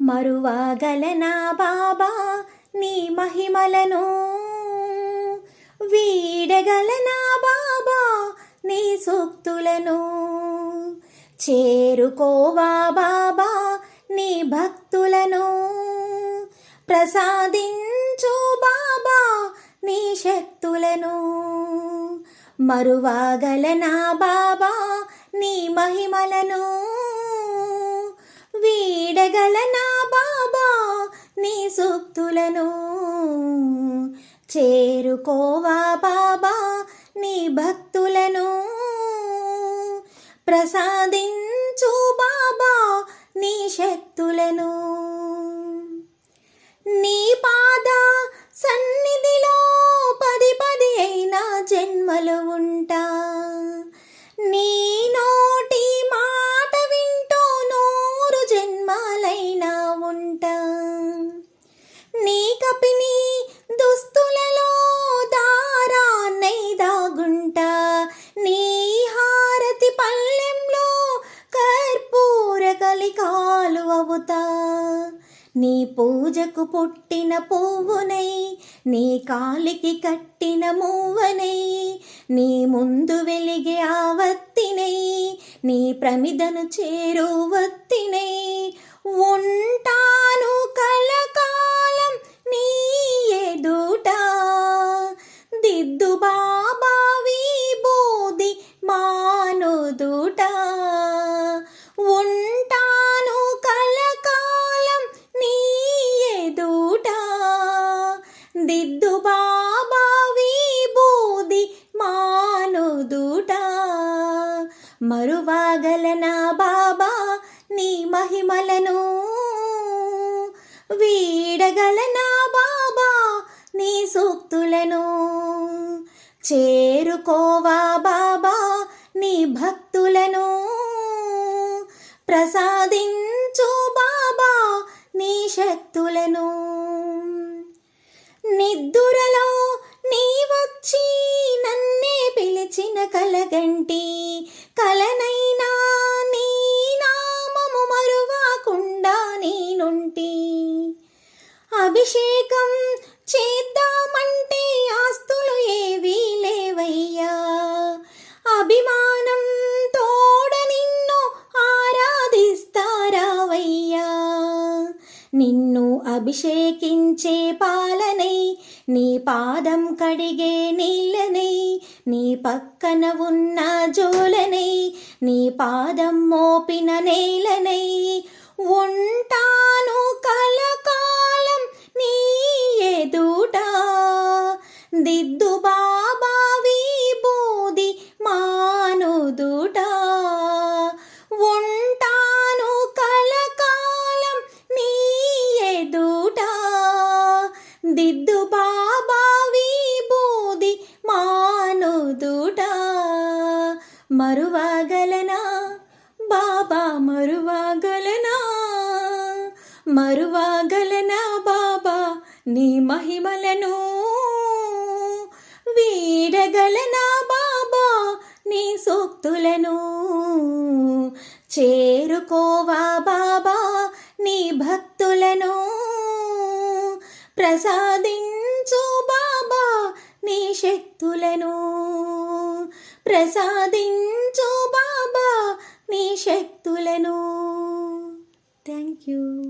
మరువాగలనా బాబా నీ మహిమలను. వీడగలనా బాబా నీ సూక్తులను. చేరుకోవా బాబా నీ భక్తులను. ప్రసాదించు బాబా నీ శక్తులను. మరువాగలనా బాబా నీ మహిమలను. వీడగలనా బాబా నీ సూక్తులను చేరుకోవా బాబా నీ భక్తులను ప్రసాదించు బాబా నీ శక్తులను. నీ పా ఉంటా నీ కపిని దుస్తులలో దారాన్నై దాగుంటా. నీ హారతి పల్లెంలో కర్పూర కలికాలు అవుతా. నీ పూజకు పుట్టిన పువ్వునై నీ కాలికి కట్టిన మూవనై నీ ముందు వెలిగే ఆవత్తినై నీ ప్రమిదను చేరువత్తినై ఉంటాను కలకాలం నీ ఎదుట. దిద్దు బాబా విభూది మానుదుట. ఉంటాను కలకాలం నీ ఎదుట. దిద్దు బాబా విభూది మానుదుట. మరువాగలనా మహిమలను వీడగలనా బాబా నీ సూక్తులను? చేరుకోవా బాబా నీ భక్తులను? ప్రసాదించు బాబా నీ శక్తులను. నిద్దురలో నీ వచ్చి నన్నే పిలిచిన కలగంటి కలన అభిషేకం చేద్దామంటే ఆస్తులు ఏవీ లేవయ్యా. అభిమానం తోడ నిన్ను ఆరాధిస్తారావయ్యా. నిన్ను అభిషేకించే పాలనై నీ పాదం కడిగే నీళ్ళనై నీ పక్కన ఉన్న జోలనై నీ పాదం మోపిన నేలనై దిద్దు బాబా విభూది మానుదుట. మరువాగలనా? బాబా మరువాగలనా? మరువాగలనా బాబా? నీ మహిమలను వీడగలనా బాబా? నీ సూక్తులను చేరుకోవా బాబా? నీ భక్తులను ప్రసాదించు బాబా నీ శక్తులను. ప్రసాదించు బాబా నీ శక్తులను. Thank you